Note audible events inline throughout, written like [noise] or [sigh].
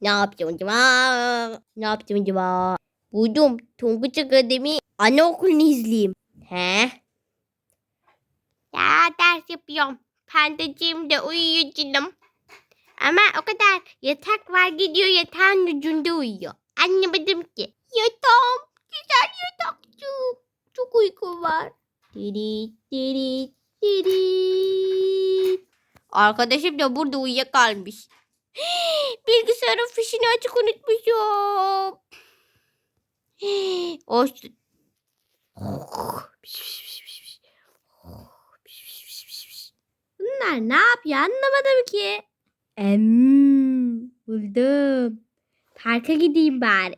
Ne yapacağım acaba? Ne yapacağım acaba? Buldum. Tonguç Akademi anaokulunu izleyeyim. He? Ya ders yapıyorum. Pandacığım da. Ama o kadar yatak var gidiyor yatağın ucunda uyuyor. Anlamadım ki. Yatağım. Güzel yatakçık. Çok uyku var. Diri diri diri. Arkadaşım da burada uyuyakalmış. [gasps] Bilgisayarın fişini açık unutmuşum. [gasps] Olsun. [sighs] Bunlar ne yapıyor anlamadım ki. Em, buldum. Parka gideyim bari.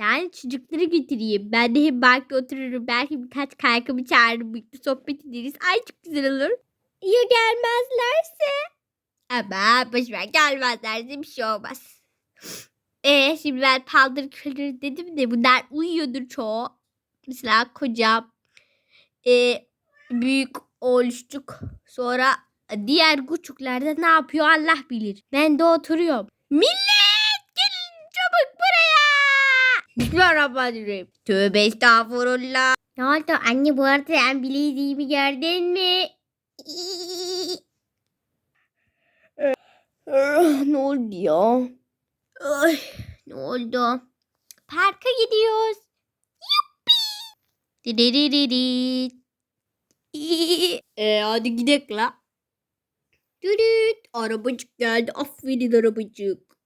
Yani çocukları götüreyim. Ben de hem belki otururum. Belki birkaç kaykımı çağırırım. Birlikte sohbet ederiz. Ay çok güzel olur. Ya gelmezlerse? Ama boşver gelmezlerse bir şey olmaz. [gasps] E şimdi ben paldır küldür dedim de bunlar uyuyordur çoğu. Mesela kocam, e, büyük oğluşçuk, sonra diğer küçükler de ne yapıyor Allah bilir. Ben de oturuyorum. Millet gelin çabuk buraya. Bismillahirrahmanirrahim. Tövbe estağfurullah. Ne oldu anne bu arada sen bileziğimi gördün mü? [laughs] ne oldu ya? Ay, ne oldu? Parka gidiyoruz. Yuppi. Dididididi. E hadi gidelim la. Düdüt. Arabacık geldi. Aferin arabacık.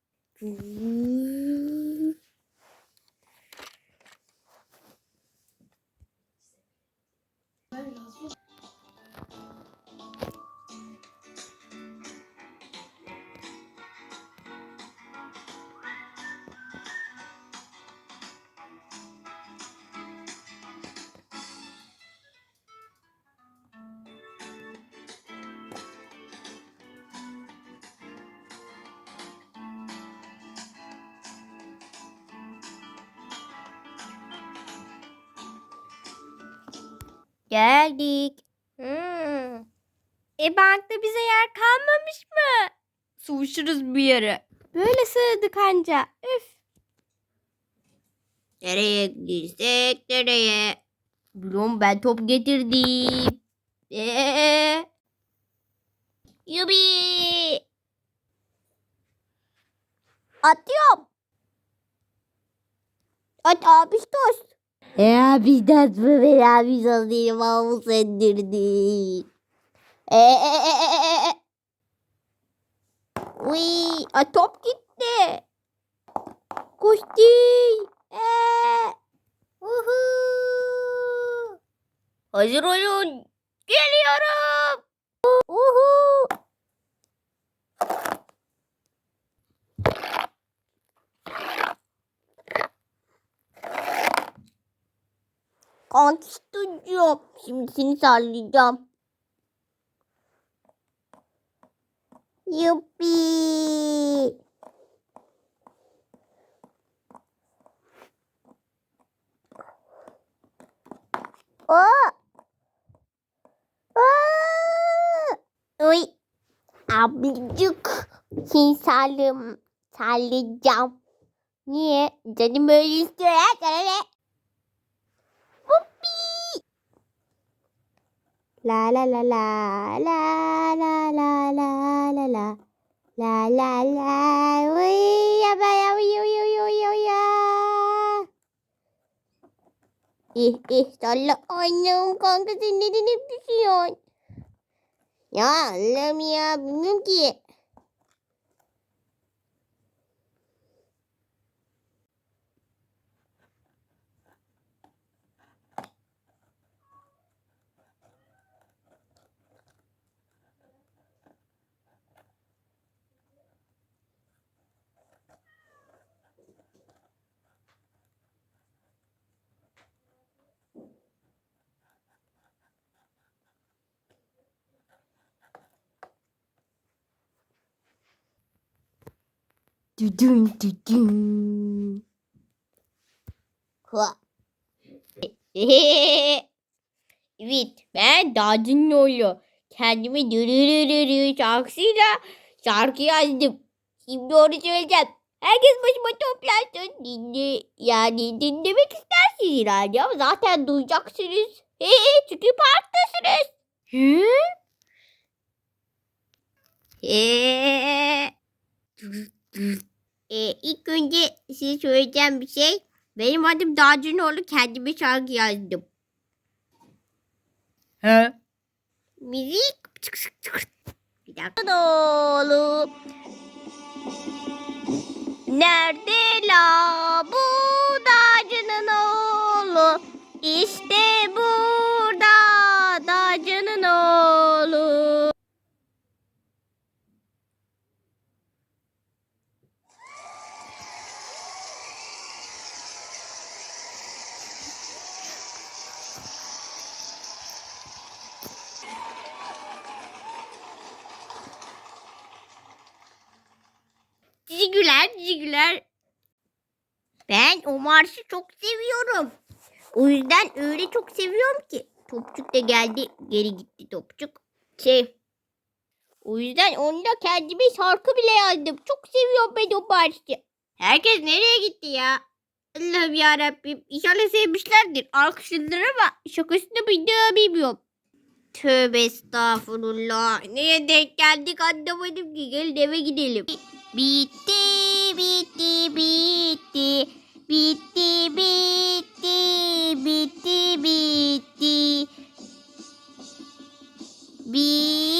Geldik. Hmm. E bankta bize yer kalmamış mı? Sığışırız bir yere. Böyle sığdık anca. Üf. Nereye girsek nereye? Bilmiyorum ben top getirdim. Eee. Yubi. Atıyorum. At abi tost. Ya bizden mı veya biz alayım ama sendirdik. Eee. Uy, a top gitti. Koştu. Eee. Uhu. Hazır olun. Geliyorum. Uhu. Konuşturuyorum. Şimdi seni sallayacağım. Yuppi. Oh. Oh. Uy. Abicik. Seni sallayacağım. Niye? Canım öyle istiyor ya. La la la la la la la la la la. La la la uy ya ba ya uy uy uy uy uy ya. İh ih salla annem kanka sen neden hep düşüyorsun ya Allah'ım ya düdün. Hua. [laughs] evet ben Dadın oluyor. Kendimi dürürürürü şarkısıyla şarkı yazdım. Şimdi onu söyleyeceğim. Herkes başıma toplansın. Dinle, yani dinlemek istersiniz herhalde ama zaten duyacaksınız. Ee, [laughs] çünkü parktasınız. Hı? Ee, ee, ilk önce size söyleyeceğim bir şey. Benim adım Dağcınoğlu. Kendime şarkı yazdım. He? Müzik. Bir dakika. Dolu. Nerede la bu dağcının oğlu? İşte burada dağcının oğlu. Cigüler, cigüler. Ben o marşı çok seviyorum. O yüzden öyle çok seviyorum ki. Topçuk da geldi, geri gitti Topçuk. Şey, o yüzden onda kendime şarkı bile yazdım. Çok seviyorum ben o marşı. Herkes nereye gitti ya? Allah'ım yarabbim. İnşallah sevmişlerdir. Alkışlanır ama şakasını mıydı bilmiyorum. Tövbe estağfurullah. Neye denk geldik anlamadım ki. Gelin eve gidelim. Bitti, bitti, bitti. Bitti, bitti, bitti, bitti. Bitti.